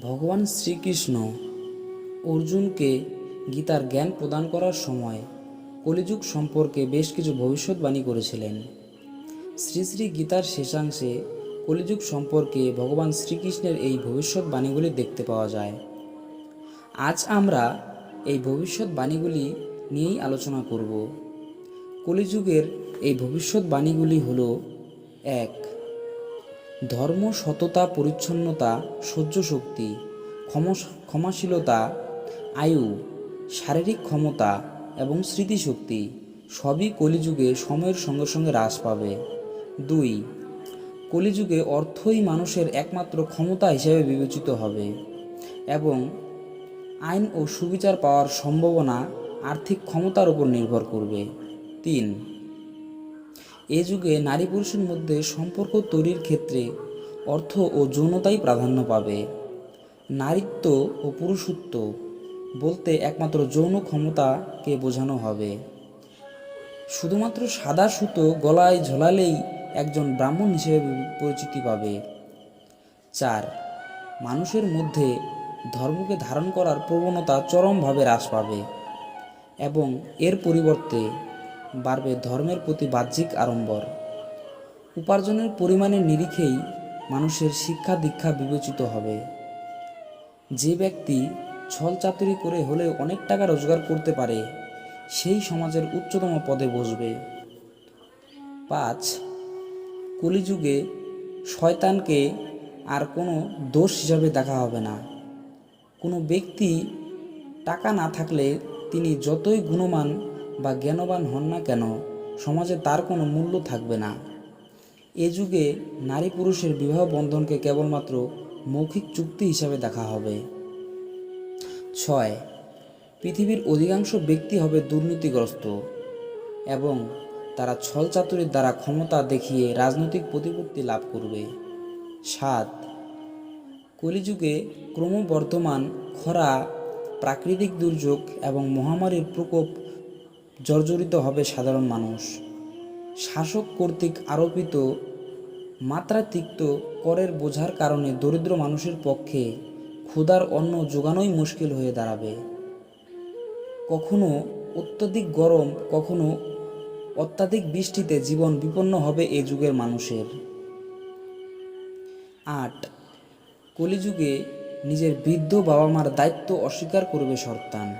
ভগবান শ্রীকৃষ্ণ অর্জুনকে গীতার জ্ঞান প্রদান করার সময় কলিযুগ সম্পর্কে বেশ কিছু ভবিষ্যৎবাণী করেছিলেন। শ্রী শ্রী গীতার শেষাংশে কলিযুগ সম্পর্কে ভগবান শ্রীকৃষ্ণের এই ভবিষ্যৎবাণীগুলি দেখতে পাওয়া যায়। আজ আমরা এই ভবিষ্যৎবাণীগুলি নিয়েই আলোচনা করব। কলিযুগের এই ভবিষ্যৎবাণীগুলি হল এক ধর্ম, সততা, পরিচ্ছন্নতা সহ্য শক্তি ক্ষমা- ক্ষমাশীলতা, আয়ু, শারীরিক ক্ষমতা এবং স্মৃতিশক্তি সবই কলিযুগে সময়ের সঙ্গে সঙ্গে হ্রাস পাবে। দুই, কলিযুগে অর্থই মানুষের একমাত্র ক্ষমতা হিসেবে বিবেচিত হবে এবং আইন ও সুবিচার পাওয়ার সম্ভাবনা আর্থিক ক্ষমতার উপর নির্ভর করবে। তিন এ যুগে নারী পুরুষের মধ্যে সম্পর্ক তৈরির ক্ষেত্রে অর্থ ও যৌনতাই প্রাধান্য পাবে। নারীত্ব ও পুরুষত্ব বলতে একমাত্র যৌন ক্ষমতাকে বোঝানো হবে। শুধুমাত্র সাদা সুতো গলায় ঝোলালেই একজন ব্রাহ্মণ হিসেবে পরিচিতি পাবে। চার, মানুষের মধ্যে ধর্মকে ধারণ করার প্রবণতা চরমভাবে হ্রাস পাবে এবং এর পরিবর্তে বাড়বে ধর্মের প্রতি বাহ্যিক আড়ম্বর। উপার্জনের পরিমাণের নিরিখেই মানুষের শিক্ষা দীক্ষা বিবেচিত হবে। যে ব্যক্তি ছল চাতুরি করে হলেও অনেক টাকা রোজগার করতে পারে, সেই সমাজের উচ্চতম পদে বসবে। পাঁচ, কলিযুগে শয়তানকে আর কোনো দোষ হিসাবে দেখা হবে না। কোনো ব্যক্তি টাকা না থাকলে তিনি যতই গুণমান বা জ্ঞানবান হন না কেন, সমাজে তার কোনো মূল্য থাকবে না। এ যুগে নারী পুরুষের বিবাহ বন্ধনকে কেবলমাত্র মৌখিক চুক্তি হিসাবে দেখা হবে। ছয়, পৃথিবীর অধিকাংশ ব্যক্তি হবে দুর্নীতিগ্রস্ত এবং তারা ছলচাতুরির দ্বারা ক্ষমতা দেখিয়ে রাজনৈতিক প্রতিপত্তি লাভ করবে। সাত, কলিযুগে ক্রমবর্ধমান খরা, প্রাকৃতিক দুর্যোগ এবং মহামারীর প্রকোপ জর্জরিত হবে সাধারণ মানুষ। শাসক কর্তৃক আরোপিত মাত্রাতিক্ত করের বোঝার কারণে দরিদ্র মানুষের পক্ষে ক্ষুধার অন্ন যোগানোই মুশকিল হয়ে দাঁড়াবে। কখনো অত্যধিক গরম, কখনো অত্যাধিক বৃষ্টিতে জীবন বিপন্ন হবে এ যুগের মানুষের। আট, কলিযুগে নিজের বৃদ্ধ বাবা মার দায়িত্ব অস্বীকার করবে সন্তান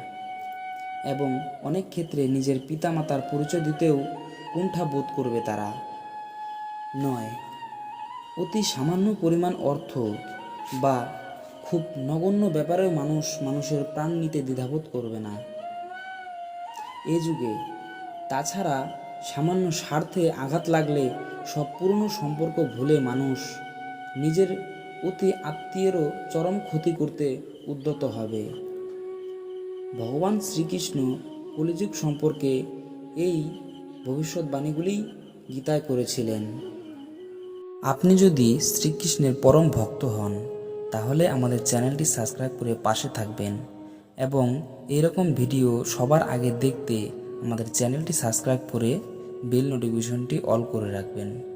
এবং অনেক ক্ষেত্রে নিজের পিতামাতার পরিচয় দিতেও কুণ্ঠা বোধ করবে তারা। নয়, অতি সামান্য পরিমাণ অর্থ বা খুব নগণ্য ব্যাপারেও মানুষ মানুষের প্রাণ নিতে দ্বিধাবোধ করবে না। এ যুগে তাছাড়া সামান্য স্বার্থে আঘাত লাগলে সব পুরনো সম্পর্ক ভুলে মানুষ নিজের অতি আত্মীয়েরও চরম ক্ষতি করতে উদ্যত হবে। ভগবান শ্রীকৃষ্ণ কলিযুগ সম্পর্কে এই ভবিষ্যৎবাণীগুলি গীতায় করেছিলেন। আপনি যদি শ্রীকৃষ্ণের পরম ভক্ত হন, তাহলে আমাদের চ্যানেলটি সাবস্ক্রাইব করে পাশে থাকবেন এবং এরকম ভিডিও সবার আগে দেখতে আমাদের চ্যানেলটি সাবস্ক্রাইব করে বেল নোটিফিকেশনটি অল করে রাখবেন।